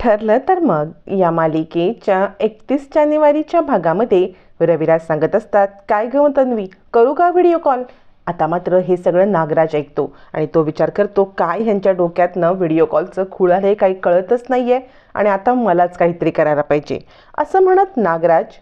ठरलं तर मग या मालिकेच्या एकतीस जानेवारीच्या भागामध्ये रविराज सांगत असतात काय ग तन्वी? करू का व्हिडिओ कॉल? आता मात्र हे सगळं नागराज ऐकतो आणि तो विचार करतो काय ह्यांच्या डोक्यातनं व्हिडिओ कॉलचं खुळ हे काही कळतच नाही आहे आणि आता मलाच काहीतरी करायला पाहिजे. असं म्हणत नागराज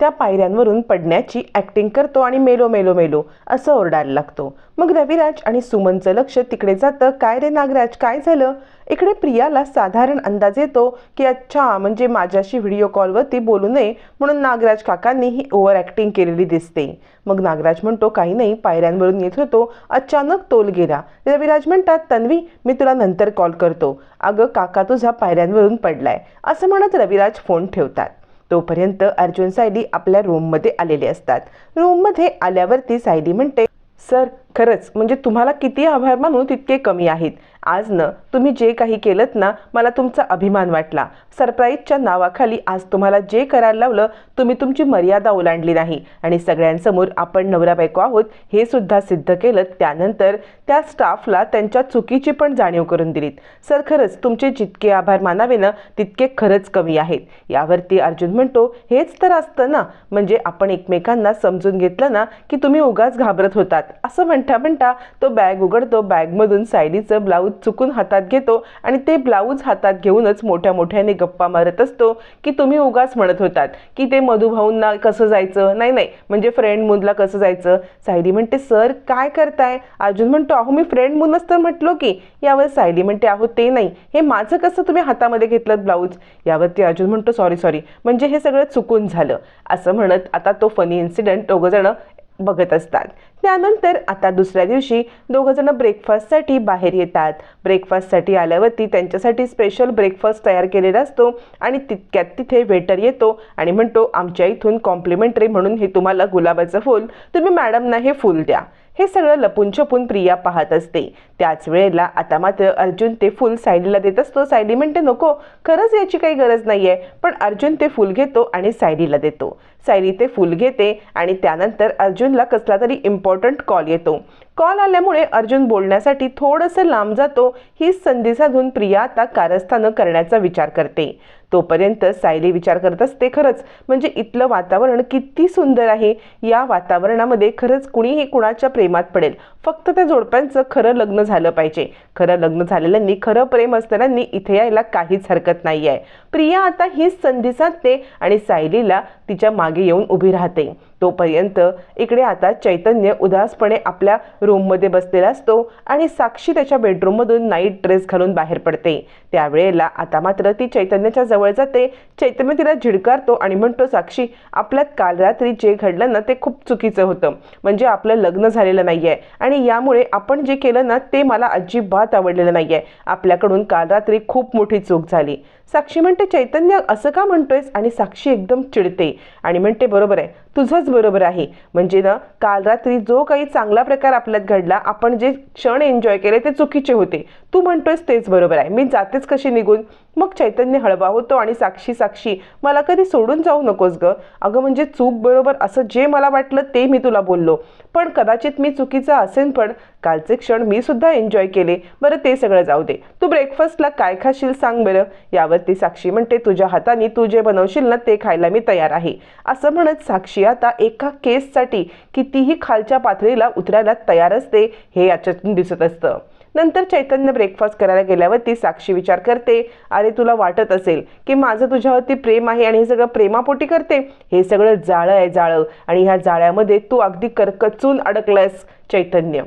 त्या पायऱ्यांवरून पडण्याची ॲक्टिंग करतो आणि मेलो मेलो मेलो असं ओरडायला लागतो. मग रविराज आणि सुमनचं लक्ष तिकडे जातं. काय रे नागराज काय झालं? इकडे प्रियाला साधारण अंदाज येतो की अच्छा म्हणजे माझ्याशी व्हिडिओ कॉलवरती बोलू नये म्हणून नागराज काकांनी ही ओव्हर ॲक्टिंग केलेली दिसते. मग नागराज म्हणतो काही नाही. पायऱ्यांवरून येत होतो अचानक तोल गेला. रविराज म्हणतात तन्वी मी तुला नंतर कॉल करतो. अगं काका तुझा पायऱ्यांवरून पडलाय. असं म्हणत रविराज फोन ठेवतात. तोपर्यंत अर्जुन सायली आपल्या रूममध्ये आलेले असतात. रूममध्ये आल्यावरती सायली म्हणते सर खरंच म्हणजे तुम्हाला किती आभार मानू तितके कमी आहेत. आज न तुम्ही जे काही केलं ना मला तुमचा अभिमान वाटला. सरप्राईजच्या नावाखाली आज तुम्हाला जे करायला लावलं तुम्ही तुमची मर्यादा ओलांडली नाही. आणि सगळ्यांसमोर आपण नवरा बायको आहोत हे सुद्धा सिद्ध केलं त्यानंतर त्या स्टाफला त्यांच्या चुकीची पण जाणीव करून दिलीत. सर खरंच तुमचे जितके आभार मानावे ना तितके खरंच कमी आहेत. यावरती अर्जुन म्हणतो हेच तर असतं ना. म्हणजे आपण एकमेकांना समजून घेतलं ना की तुम्ही उगाच घाबरत होतात. असं म्हणता म्हणता तो बॅग उघडतो. बॅगमधून सायलीचं ब्लाऊज चुकून हातात घेतो आणि ते ब्लाऊज हातात घेऊनच मोठ्या मोठ्याने गप्पा मारत असतो की तुम्ही उगाच म्हणत होतात की ते मधुभाऊंना कसं जायचं? नाही नाही. म्हणजे फ्रेंड मूनला कसं जायचं? सायली म्हणते सर काय करताय? अर्जुन म्हणतो अहो मी फ्रेंड मूनच तर म्हटलो की. यावर सायली म्हणते अहो ते नाही. हे माझं कसं तुम्ही हातामध्ये घेतलं ब्लाऊज यावरती अर्जुन म्हणतो सॉरी सॉरी म्हणजे हे सगळं चुकून झालं. असं म्हणत आता तो फनी इन्सिडेंट दोघंजणं बघत असतात. त्यानंतर आता दुसऱ्या दिवशी दोघंजणं ब्रेकफास्टसाठी बाहेर येतात. ब्रेकफास्टसाठी आल्यावरती त्यांच्यासाठी स्पेशल ब्रेकफास्ट तयार केलेला असतो आणि तितक्यात तिथे वेटर येतो आणि म्हणतो आमच्या इथून कॉम्प्लिमेंटरी म्हणून हे तुम्हाला गुलाबाचं फूल. तुम्ही मॅडमना हे फूल द्या. हे सगळं लपून छपून प्रिया पाहत असते. त्याच वेळेला आता मात्र अर्जुन ते फुल सायलीला देत असतो. सायली म्हणते नको खरंच याची काही गरज नाही आहे पण अर्जुन ते फुल घेतो आणि सायलीला देतो. सायली ते फुल घेते आणि त्यानंतर अर्जुनला कसला तरी इम्पॉर्टंट कॉल येतो. कॉल आल्यामुळे अर्जुन बोलण्यासाठी थोडंसं लांब जातो. ही संधी साधून प्रिया आता कारस्थानं करण्याचा विचार करते. तोपर्यंत सायली विचार करत असते खरंच. म्हणजे इथलं वातावरण किती सुंदर आहे. या वातावरणामध्ये खरंच कुणीही कुणाच्या प्रेमात पडेल? फक्त त्या जोडप्यांचं खरं लग्न झालं पाहिजे. खरं लग्न झालेल्यांनी खरं प्रेम असताना इथे यायला काहीच हरकत नाही आहे प्रिया आता हीच संधी साधते आणि सायलीला तिच्यामागे येऊन उभी राहते. तोपर्यंत इकडे आता चैतन्य उदासपणे आपल्या रूममध्ये बसलेला असतो आणि साक्षी त्याच्या बेडरूममधून नाईट ड्रेस घालून बाहेर पडते. त्यावेळेला आता मात्र ती चैतन्याच्या जवळ जाते. चैतन्य तिला झिडकारतो आणि म्हणतो साक्षी आपल्यात काल रात्री जे घडलं ना ते खूप चुकीचं होतं. म्हणजे आपलं लग्न झालेलं नाही आहे आणि यामुळे आपण जे केलं ना ते मला अजिबात आवडलेलं नाही आहे आपल्याकडून काल रात्री खूप मोठी चूक झाली. साक्षी म्हणते चैतन्य असं का म्हणतोयस? आणि साक्षी एकदम चिडते आणि म्हणते बरोबर आहे तुझंच बरोबर आहे. म्हणजे ना काल रात्री जो काही चांगला प्रकार आपल्यात घडला आपण जे क्षण एन्जॉय केले ते चुकीचे होते. तू म्हणतोयस तेच बरोबर आहे मी जातेच कशी निघून? मग चैतन्य हळवा होतो आणि साक्षी साक्षी मला कधी सोडून जाऊ नकोस ग. अगं म्हणजे चूक बरोबर असं जे मला वाटलं ते मी तुला बोललो. पण कदाचित मी चुकीचा असेन पण कालचे क्षण मी सुद्धा एन्जॉय केले. बरं ते सगळं जाऊ दे. तू ब्रेकफास्टला काय खाशील सांग बरं. यावरती साक्षी म्हणते तुझ्या हाताने तू जे बनवशील ना ते खायला मी तयार आहे. असं म्हणत साक्षी आता एका केससाठी कितीही खालच्या पातळीला उतरायला तयार असते हे याच्यातून दिसत असतं. नंतर चैतन्य ब्रेकफास्ट करायला गेल्यावरती साक्षी विचार करते अरे तुला वाटत असेल की माझं तुझ्यावरती प्रेम आहे आणि हे सगळं प्रेमापोटी करते? हे सगळं जाळं आहे जाळं आणि ह्या जाळ्यामध्ये तू अगदी करकचून अडकलंयस चैतन्य.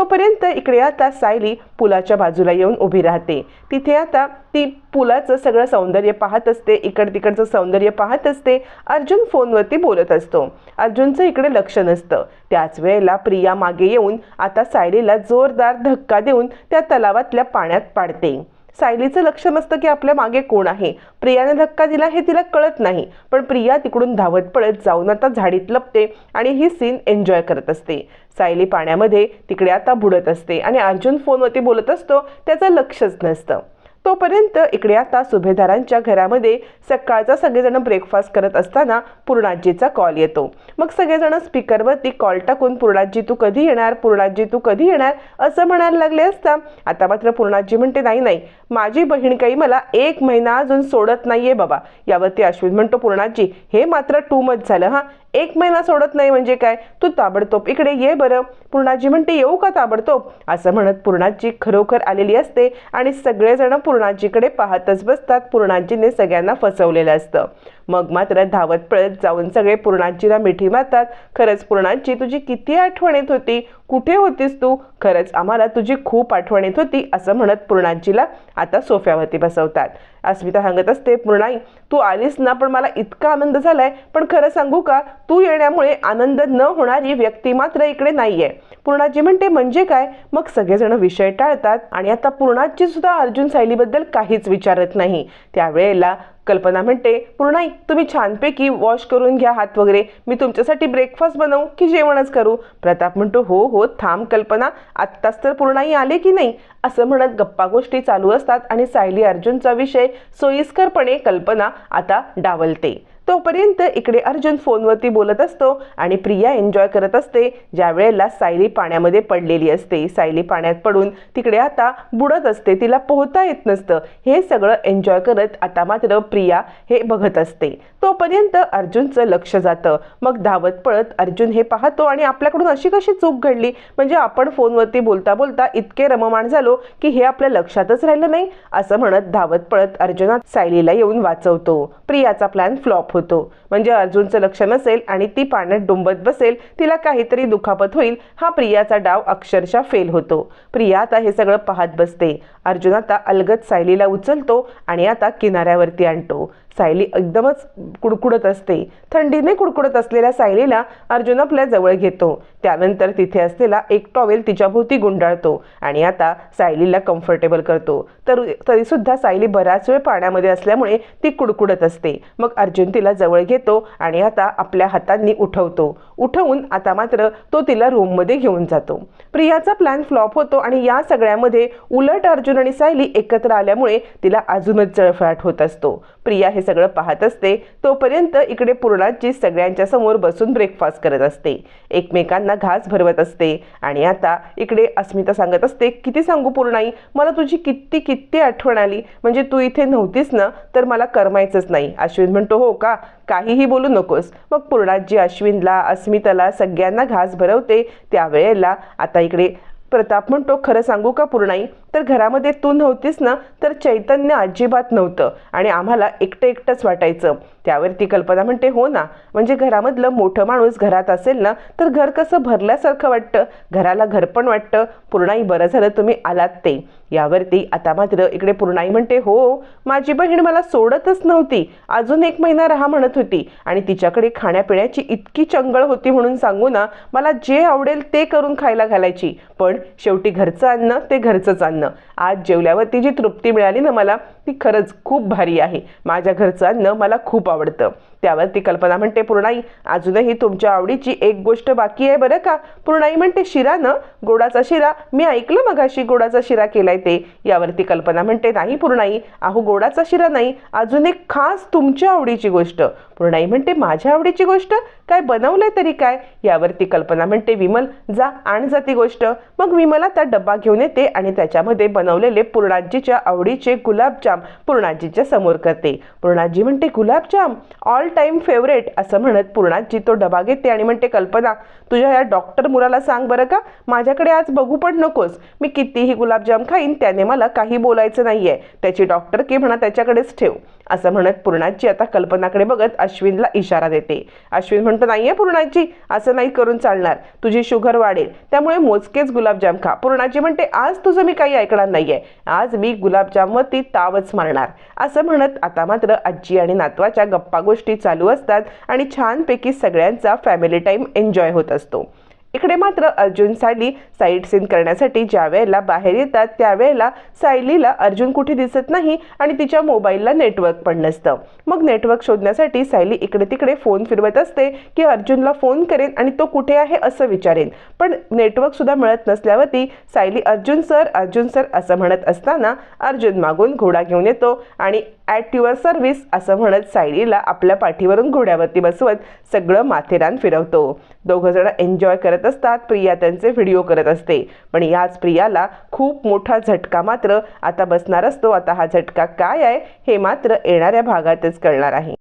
तोपर्यंत इकडे आता सायली पुलाच्या बाजूला येऊन उभी राहते. तिथे आता ती पुलाचं सगळं सौंदर्य पाहत असते इकड तिकडचं सौंदर्य पाहत असते. अर्जुन फोनवरती बोलत असतो. अर्जुनचं इकडे लक्ष नसतं. त्याच वेळेला प्रिया मागे येऊन आता सायलीला जोरदार धक्का देऊन त्या तलावातल्या पाण्यात पाडते. सायलीचं लक्ष नसतं की आपल्या मागे कोण आहे. प्रियाने धक्का दिला हे तिला कळत नाही पण प्रिया तिकडून धावत पळत जाऊन आता झाडीत लपते आणि ही सीन एन्जॉय करत असते. सायली पाण्यामध्ये तिकडे आता बुडत असते. आणि अर्जुन फोनवरती बोलत असतो त्याचं लक्षच नसतं. तोपर्यंत इकडे आता सुभेदारांच्या घरामध्ये सकाळचा सगळेजण ब्रेकफास्ट करत असताना पूर्णाजीचा कॉल येतो. मग सगळेजण स्पीकरवरती कॉल टाकून पूर्णाजी तू कधी येणार? पूर्णाजी तू कधी येणार? असं म्हणायला लागले असता. आता मात्र पूर्णाजी म्हणते नाही नाही. माझी बहीण काही मला एक महिना अजून सोडत नाहीये बाबा. यावरती अश्विन म्हणतो पूर्णाजी हे मात्र टू मच झालं हां. एक महिना सोडत नाही म्हणजे काय? तू ताबडतोब इकडे ये बरं. पूर्णाजी म्हणते येऊ का ताबडतोब? असं म्हणत पूर्णाजी खरोखर आलेली असते आणि सगळेजण पूर्णाजीकडे पाहतच बसतात. पूर्णाजीने सगळ्यांना फसवलेलं असतं. मग मात्र धावत पळत जाऊन सगळे पूर्णांचीला मिठी मारतात. खरंच पूर्णांची तुझी किती आठवण येत होती? कुठे होतीस तू? खरंच आम्हाला तुझी खूप आठवण येत होती असं म्हणत पूर्णांचीला आता सोफ्यावरती बसवतात. अस्मिता सांगत असते पूर्णाई तू आलीस ना पण मला इतका आनंद झालाय. पण खरं सांगू का? तू येण्यामुळे आनंद न होणारी व्यक्ती मात्र इकडे नाहीये. पूर्णाजी म्हणते म्हणजे काय? मग सगळेजण विषय टाळतात आणि आता पूर्णाची सुद्धा अर्जुन सायलीबद्दल काहीच विचारत नाही. त्यावेळेला कल्पना म्हणते पूर्णाई तुम्ही छानपैकी वॉश करून घ्या हात वगैरे. मी तुमच्यासाठी ब्रेकफास्ट बनवू की जेवणच करू? प्रताप म्हणतो हो हो थांब कल्पना. आत्ताच तर पूर्णाई आले की नाही? असं म्हणत गप्पा गोष्टी चालू असतात आणि सायली अर्जुनचा विषय सोयीस्करपणे कल्पना आता डावलते. तोपर्यंत इकडे अर्जुन फोनवरती बोलत असतो आणि प्रिया एन्जॉय करत असते. ज्या वेळेला सायली पाण्यामध्ये पडलेली असते सायली पाण्यात पडून तिकडे आता बुडत असते तिला पोहता येत नसतं. हे सगळं एन्जॉय करत आता मात्र प्रिया हे बघत असते. तोपर्यंत अर्जुनचं लक्ष जातं. मग धावत पळत अर्जुन हे पाहतो आणि आपल्याकडून अशी कशी चूक घडली? म्हणजे आपण फोनवरती बोलता बोलता इतके रममाण झालो की हे आपल्या लक्षातच राहिलं नाही. असं म्हणत धावत पळत अर्जुनात सायलीला येऊन वाचवतो. प्रियाचा प्लॅन फ्लॉप होतो. म्हणजे अर्जुनचं लक्ष नसेल आणि ती पाण्यात डुंबत बसेल तिला काहीतरी दुखापत होईल हा प्रियाचा डाव अक्षरशः फेल होतो. प्रिया आता हे सगळं पाहत बसते. अर्जुन आता अलगत सायलीला उचलतो आणि आता किनाऱ्यावरती आणतो. सायली एकदमच कुडकुडत असते. थंडीने कुडकुडत असलेल्या सायलीला अर्जुन आपल्या जवळ घेतो. त्यानंतर तिथे असलेला एक टॉवेल तिच्याभोवती गुंडाळतो आणि आता सायलीला कम्फर्टेबल करतो. तर तरीसुद्धा सायली बराच वेळ पाण्यामध्ये असल्यामुळे ती कुडकुडत असते. मग अर्जुन तिला जवळ घेतो आणि आता आपल्या हातांनी उठवतो. उठवून आता मात्र तो तिला रूममध्ये घेऊन जातो. प्रियाचा प्लॅन फ्लॉप होतो आणि या सगळ्यामध्ये उलट अर्जुन आणि सायली एकत्र आल्यामुळे तिला अजूनच जळफळाट होत असतो. प्रिया हे सगळं पाहत असते तोपर्यंत इकडे पूर्णाजी सगळ्यांच्या समोर बसून ब्रेकफास्ट करत असते. एकमेकांना घास भरवत असते. आणि आता इकडे अस्मिता सांगत असते किती सांगू पूर्णाई मला तुझी किती किती आठवण आली. म्हणजे तू इथे नव्हतीस ना तर मला करमायचंच नाही. अश्विन म्हणतो हो का? काहीही बोलू नकोस. मग पूर्णाजी अश्विनला अस्मिताला सगळ्यांना घास भरवते. त्यावेळेला आता इकडे प्रताप म्हणतो खरं सांगू का पूर्णाई? तर घरामध्ये तू नव्हतीस ना तर चैतन्य अजिबात नव्हतं आणि आम्हाला एकटं एकटंच वाटायचं. त्यावर ती कल्पना म्हणते हो ना म्हणजे घरामधलं मोठं माणूस घरात असेल ना तर घर कसं भरल्यासारखं वाटतं? घराला घर पण वाटतं. पूर्णाई बरं झालं तुम्ही आलात ते. यावरती आता मात्र इकडे पूर्णाई म्हणते हो माझी बहीण मला सोडतच नव्हती. अजून एक महिना राहा म्हणत होती आणि तिच्याकडे खाण्यापिण्याची इतकी चंगळ होती म्हणून सांगू ना मला जे आवडेल ते करून खायला घालायची. पण शेवटी घरचं अन्न ते घरचंच अन्न आज जेवल्यावरती जी तृप्ती मिळाली ना मला ती खरंच खूप भारी आहे. माझ्या घरचं अन्न मला खूप आवडतं. त्यावर ती कल्पना म्हणते पूर्णाई अजूनही तुमच्या आवडीची एक गोष्ट बाकी आहे बरं का? पूर्णाई म्हणते शिरा न गोडाचा शिरा मी ऐकलं मगाशी गोडाचा शिरा केलाय ते. यावरती कल्पना म्हणते नाही पूर्णाई अहो गोडाचा शिरा नाही अजून एक खास तुमच्या आवडीची गोष्ट. पूर्णाई म्हणते माझ्या आवडीची गोष्ट? काय बनवलंय तरी काय? यावरती कल्पना म्हणते विमल जा आण जा ती गोष्ट. मग विमला त्या डब्बा घेऊन येते आणि त्याच्यामध्ये बनवलेले पूर्णाजीच्या आवडीचे गुलाबजाम पूर्णाजीच्या समोर करते. पूर्णाजी म्हणते गुलाबजाम? ऑल टाईम फेवरेट असं म्हणत पूर्णाजी तो डबा घेते आणि म्हणते कल्पना तुझ्या या डॉक्टर मुलाला सांग बरं का. माझ्याकडे आज बघू पण नकोस. मी कितीही गुलाबजाम खाईन त्याने मला काही बोलायचं नाहीये. त्याची डॉक्टर की म्हणा त्याच्याकडेच ठेव. असं म्हणत पूर्णाची आता कल्पनाकडे बघत अश्विनला इशारा देते. अश्विन म्हणतो नाहीये पूर्णाची असं नाही करून चालणार. तुझी शुगर वाढेल. त्यामुळे मोजकेच गुलाबजाम खा. पूर्णाची म्हणते आज तुझं मी काही ऐकणार नाहीये. आज मी गुलाबजामवरती तावच मारणार. असं म्हणत आता मात्र आजी आणि नातवाच्या गप्पा गोष्टी चालू असतात आणि छानपैकी सगळ्यांचा फॅमिली टाईम एन्जॉय होत असतो. इकडे मात्र अर्जुन सायली साईट सीन करण्यासाठी ज्या वेळेला बाहेर येतात त्यावेळेला सायलीला अर्जुन कुठे दिसत नाही आणि तिच्या मोबाईलला नेटवर्क पण नसतं. मग नेटवर्क शोधण्यासाठी सायली इकडे तिकडे फोन फिरवत असते की अर्जुनला फोन करेन आणि तो कुठे आहे असं विचारेन. पण नेटवर्क सुद्धा मिळत नसल्यावरती सायली अर्जुन सर अर्जुन सर असं म्हणत असताना अर्जुन मागून घोडा घेऊन येतो आणि ॲट युअर सर्व्हिस असं म्हणत सायलीला आपल्या पाठीवरून घोड्यावरती बसवत सगळं माथेरान फिरवतो. दोघंजणं एन्जॉय करत करत असतात. प्रिया त्यांचे व्हिडिओ करत असते. पण याच प्रियाला खूप मोठा झटका मात्र आता बसणार असतो. आता हा झटका काय आहे हे मात्र येणाऱ्या भागातच कळणार आहे.